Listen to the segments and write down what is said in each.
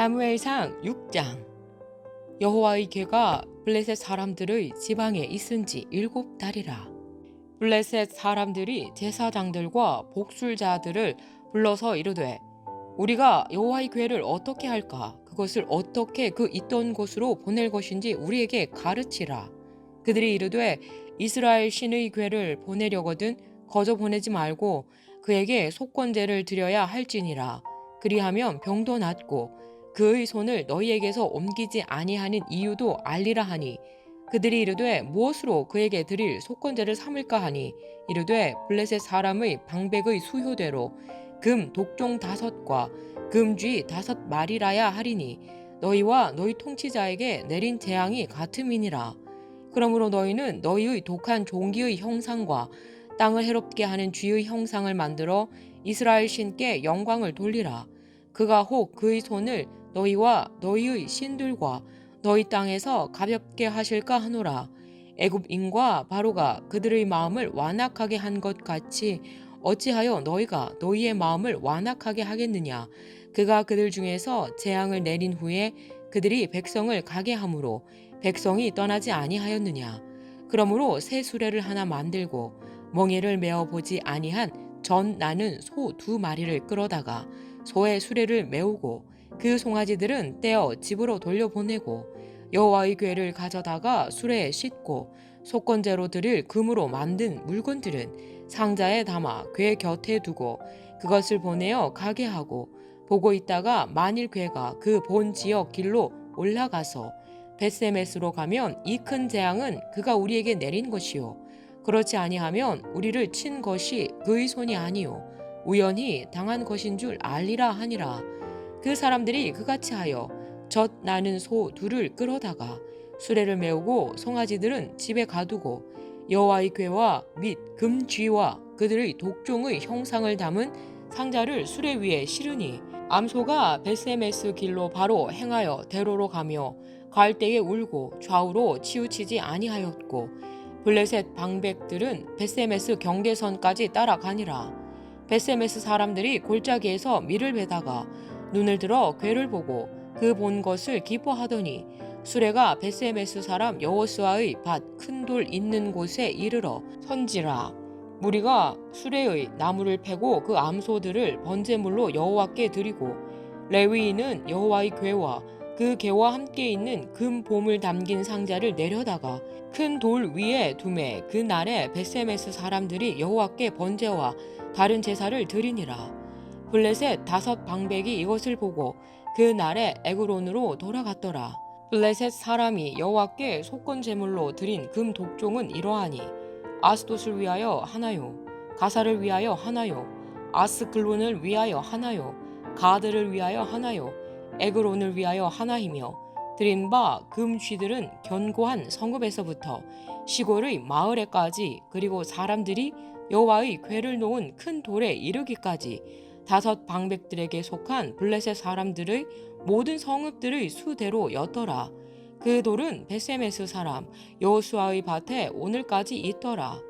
사무엘상 6장. 여호와의 괴가 블레셋 사람들의 지방에 있은 지 일곱 달이라. 블레셋 사람들이 제사장들과 복술자들을 불러서 이르되 우리가 여호와의 괴를 어떻게 할까? 그것을 어떻게 그 있던 곳으로 보낼 것인지 우리에게 가르치라. 그들이 이르되 이스라엘 신의 괴를 보내려거든 거저 보내지 말고 그에게 속건제를 드려야 할지니라. 그리하면 병도 낫고 그의 손을 너희에게서 옮기지 아니하는 이유도 알리라 하니 그들이 이르되 무엇으로 그에게 드릴 속건제를 삼을까 하니 이르되 블레셋 사람의 방백의 수효대로 금 독종 다섯과 금쥐 다섯 마리라야 하리니 너희와 너희 통치자에게 내린 재앙이 같음이니라. 그러므로 너희는 너희의 독한 종기의 형상과 땅을 해롭게 하는 쥐의 형상을 만들어 이스라엘 신께 영광을 돌리라. 그가 혹 그의 손을 너희와 너희의 신들과 너희 땅에서 가볍게 하실까 하노라. 애굽인과 바로가 그들의 마음을 완악하게 한 것 같이 어찌하여 너희가 너희의 마음을 완악하게 하겠느냐? 그가 그들 중에서 재앙을 내린 후에 그들이 백성을 가게 함으로 백성이 떠나지 아니하였느냐? 그러므로 새 수레를 하나 만들고 멍에를 메어 보지 아니한 전 나는 소 두 마리를 끌어다가 소의 수레를 메우고 그 송아지들은 떼어 집으로 돌려보내고 여호와의 궤를 가져다가 수레에 싣고 속건제로 드릴 금으로 만든 물건들은 상자에 담아 궤 곁에 두고 그것을 보내어 가게 하고 보고 있다가 만일 궤가 그 본 지역 길로 올라가서 베세메스로 가면 이 큰 재앙은 그가 우리에게 내린 것이요. 그렇지 아니하면 우리를 친 것이 그의 손이 아니요. 우연히 당한 것인 줄 알리라 하니라 그 사람들이 그같이 하여 젖 나는 소 둘을 끌어다가 수레를 메우고 송아지들은 집에 가두고 여호와의 궤와 및 금쥐와 그들의 독종의 형상을 담은 상자를 수레 위에 실으니 암소가 베세메스 길로 바로 행하여 대로로 가며 갈 때에 울고 좌우로 치우치지 아니하였고 블레셋 방백들은 베세메스 경계선까지 따라가니라. 베세메스 사람들이 골짜기에서 밀을 베다가 눈을 들어 괴를 보고 그 본 것을 기뻐하더니 수레가 베세메스 사람 여호수아의 밭 큰 돌 있는 곳에 이르러 선지라. 무리가 수레의 나무를 패고 그 암소들을 번제물로 여호와께 드리고 레위인은 여호와의 궤와 그 개와 함께 있는 금 봄을 담긴 상자를 내려다가 큰 돌 위에 두매 그 날에 베세메스 사람들이 여호와께 번제와 다른 제사를 드리니라 블레셋 다섯 방백이 이것을 보고 그 날에 에그론으로 돌아갔더라. 블레셋 사람이 여호와께 속건 제물로 드린 금 독종은 이러하니 아스돗을 위하여 하나요, 가사를 위하여 하나요, 아스글론을 위하여 하나요, 가드를 위하여 하나요, 에그론을 위하여 하나이며 드린 바 금쥐들은 견고한 성읍에서부터 시골의 마을에까지 그리고 사람들이 여호와의 궤를 놓은 큰 돌에 이르기까지 다섯 방백들에게 속한 블레셋 사람들의 모든 성읍들의 수대로 였더라. 그 돌은 베세메스 사람 여호수아의 밭에 오늘까지 있더라.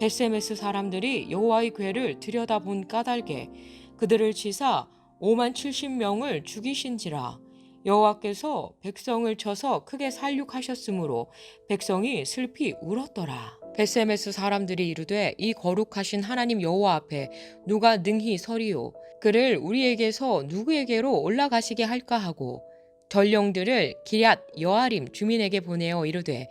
베세메스 사람들이 여호와의 궤를 들여다본 까닭에 그들을 치사 5만 70명을 죽이신지라. 여호와께서 백성을 쳐서 크게 살육하셨으므로 백성이 슬피 울었더라. 베세메스 사람들이 이르되 이 거룩하신 하나님 여호와 앞에 누가 능히 서리요? 그를 우리에게서 누구에게로 올라가시게 할까 하고 전령들을 기럇 여아림 주민에게 보내어 이르되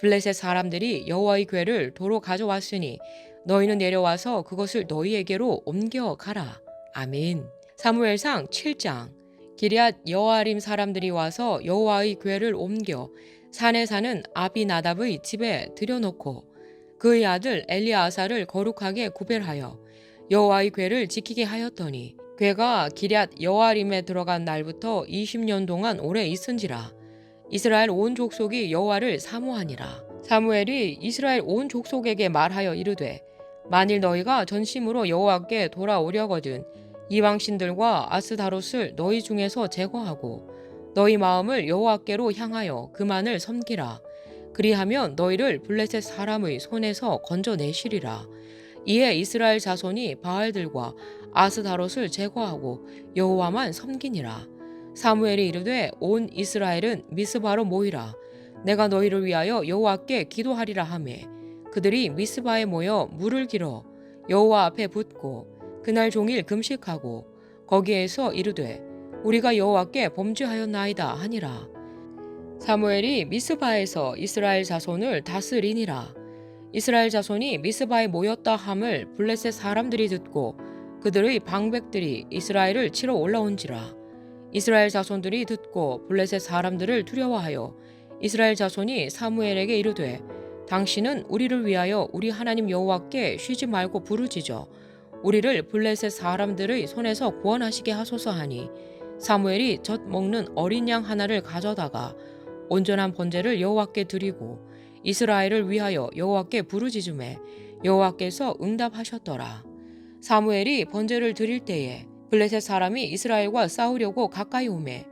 블레셋 사람들이 여호와의 궤를 도로 가져왔으니 너희는 내려와서 그것을 너희에게로 옮겨 가라. 아멘. 사무엘상 7장. 기럇 여아림 사람들이 와서 여호와의 궤를 옮겨 산에 사는 아비나답의 집에 들여놓고 그의 아들 엘리아사를 거룩하게 구별하여 여호와의 궤를 지키게 하였더니 궤가 기럇 여호와림에 들어간 날부터 20년 동안 오래 있은지라. 이스라엘 온 족속이 여호와를 사모하니라. 사무엘이 이스라엘 온 족속에게 말하여 이르되 만일 너희가 전심으로 여호와께 돌아오려거든 이방 신들과 아스다롯을 너희 중에서 제거하고 너희 마음을 여호와께로 향하여 그만을 섬기라 그리하면 너희를 블레셋 사람의 손에서 건져내시리라. 이에 이스라엘 자손이 바알들과 아스다롯을 제거하고 여호와만 섬기니라. 사무엘이 이르되 온 이스라엘은 미스바로 모이라 내가 너희를 위하여 여호와께 기도하리라 하매 그들이 미스바에 모여 물을 길어 여호와 앞에 붓고 그날 종일 금식하고 거기에서 이르되 우리가 여호와께 범죄하였나이다 하니라 사무엘이 미스바에서 이스라엘 자손을 다스리니라. 이스라엘 자손이 미스바에 모였다 함을 블레셋 사람들이 듣고 그들의 방백들이 이스라엘을 치러 올라온지라. 이스라엘 자손들이 듣고 블레셋 사람들을 두려워하여 이스라엘 자손이 사무엘에게 이르되 당신은 우리를 위하여 우리 하나님 여호와께 쉬지 말고 부르짖어. 우리를 블레셋 사람들의 손에서 구원하시게 하소서 하니. 사무엘이 젖 먹는 어린 양 하나를 가져다가 온전한 번제를 여호와께 드리고 이스라엘을 위하여 여호와께 부르짖음에 여호와께서 응답하셨더라. 사무엘이 번제를 드릴 때에 블레셋 사람이 이스라엘과 싸우려고 가까이 오매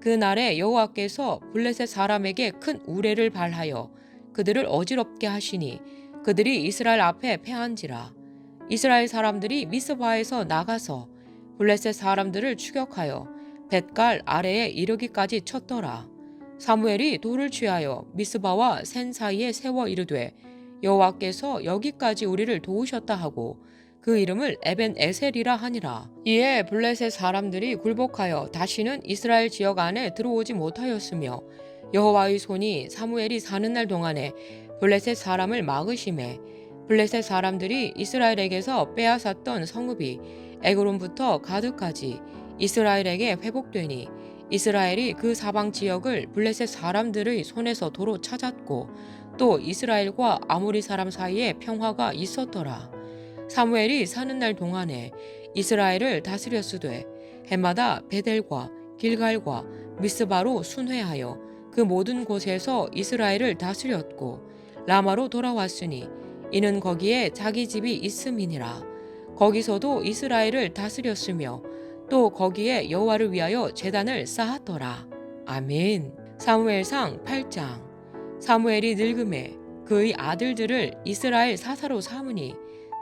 그 날에 여호와께서 블레셋 사람에게 큰 우레를 발하여 그들을 어지럽게 하시니 그들이 이스라엘 앞에 패한지라 이스라엘 사람들이 미스바에서 나가서 블레셋 사람들을 추격하여 뱃갈 아래에 이르기까지 쳤더라 사무엘이 돌을 취하여 미스바와 센 사이에 세워 이르되 여호와께서 여기까지 우리를 도우셨다 하고 그 이름을 에벤 에셀이라 하니라. 이에 블레셋 사람들이 굴복하여 다시는 이스라엘 지역 안에 들어오지 못하였으며 여호와의 손이 사무엘이 사는 날 동안에 블레셋 사람을 막으심에 블레셋 사람들이 이스라엘에게서 빼앗았던 성읍이 에그론부터 가드까지 이스라엘에게 회복되니 이스라엘이 그 사방 지역을 블레셋 사람들의 손에서 도로 찾았고 또 이스라엘과 아모리 사람 사이에 평화가 있었더라. 사무엘이 사는 날 동안에 이스라엘을 다스렸으되 해마다 베델과 길갈과 미스바로 순회하여 그 모든 곳에서 이스라엘을 다스렸고 라마로 돌아왔으니 이는 거기에 자기 집이 있음이니라 거기서도 이스라엘을 다스렸으며 또 거기에 여호와를 위하여 제단을 쌓았더라. 아멘. 사무엘상 8장. 사무엘이 늙음에 그의 아들들을 이스라엘 사사로 삼으니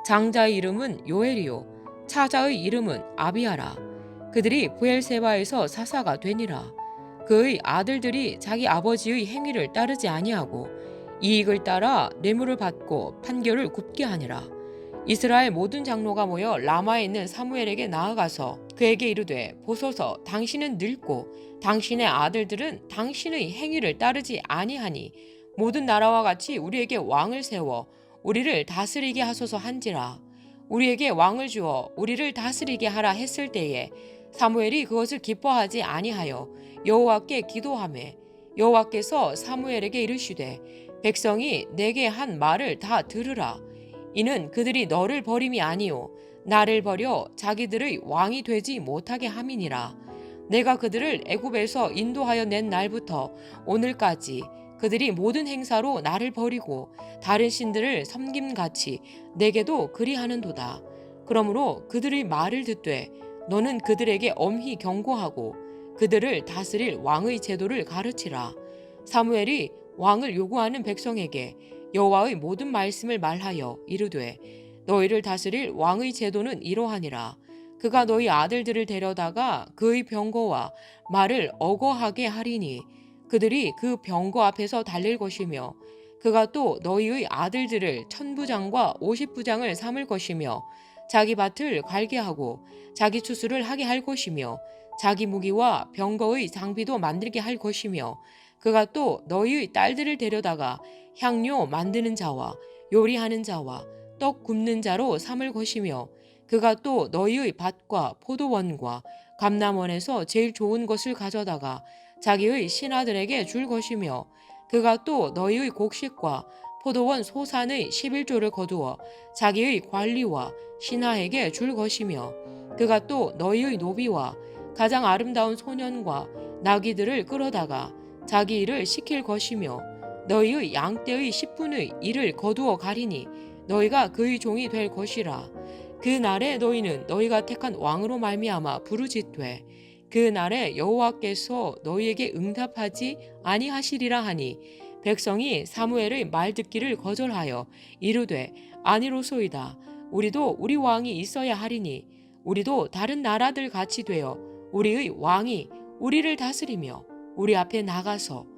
장자의 이름은 요엘이요. 차자의 이름은 아비아라. 그들이 부엘세바에서 사사가 되니라. 그의 아들들이 자기 아버지의 행위를 따르지 아니하고 이익을 따라 뇌물을 받고 판결을 굽게 하니라 이스라엘 모든 장로가 모여 라마에 있는 사무엘에게 나아가서 그에게 이르되 보소서 당신은 늙고 당신의 아들들은 당신의 행위를 따르지 아니하니 모든 나라와 같이 우리에게 왕을 세워 우리를 다스리게 하소서 한지라. 우리에게 왕을 주어 우리를 다스리게 하라 했을 때에 사무엘이 그것을 기뻐하지 아니하여 여호와께 기도하매 여호와께서 사무엘에게 이르시되 백성이 내게 한 말을 다 들으라 이는 그들이 너를 버림이 아니요 나를 버려 자기들의 왕이 되지 못하게 함이니라 내가 그들을 애굽에서 인도하여 낸 날부터 오늘까지 그들이 모든 행사로 나를 버리고 다른 신들을 섬김같이 내게도 그리하는도다. 그러므로 그들의 말을 듣되 너는 그들에게 엄히 경고하고 그들을 다스릴 왕의 제도를 가르치라. 사무엘이 왕을 요구하는 백성에게 여호와의 모든 말씀을 말하여 이르되 너희를 다스릴 왕의 제도는 이러하니라. 그가 너희 아들들을 데려다가 그의 병거와 말을 어거하게 하리니 그들이 그 병거 앞에서 달릴 것이며 그가 또 너희의 아들들을 천부장과 오십부장을 삼을 것이며 자기 밭을 갈게 하고 자기 추수를 하게 할 것이며 자기 무기와 병거의 장비도 만들게 할 것이며 그가 또 너희의 딸들을 데려다가 향료 만드는 자와 요리하는 자와 떡 굽는 자로 삼을 것이며 그가 또 너희의 밭과 포도원과 감남원에서 제일 좋은 것을 가져다가 자기의 신하들에게 줄 것이며 그가 또 너희의 곡식과 포도원 소산의 11조를 거두어 자기의 관리와 신하에게 줄 것이며 그가 또 너희의 노비와 가장 아름다운 소년과 나귀들을 끌어다가 자기 일을 시킬 것이며 너희의 양떼의 10분의 일을 거두어 가리니 너희가 그의 종이 될 것이라. 그 날에 너희는 너희가 택한 왕으로 말미암아 부르짖되 그 날에 여호와께서 너희에게 응답하지 아니하시리라 하니 백성이 사무엘의 말 듣기를 거절하여 이르되 아니로소이다. 우리도 우리 왕이 있어야 하리니 우리도 다른 나라들 같이 되어 우리의 왕이 우리를 다스리며 우리 앞에 나가서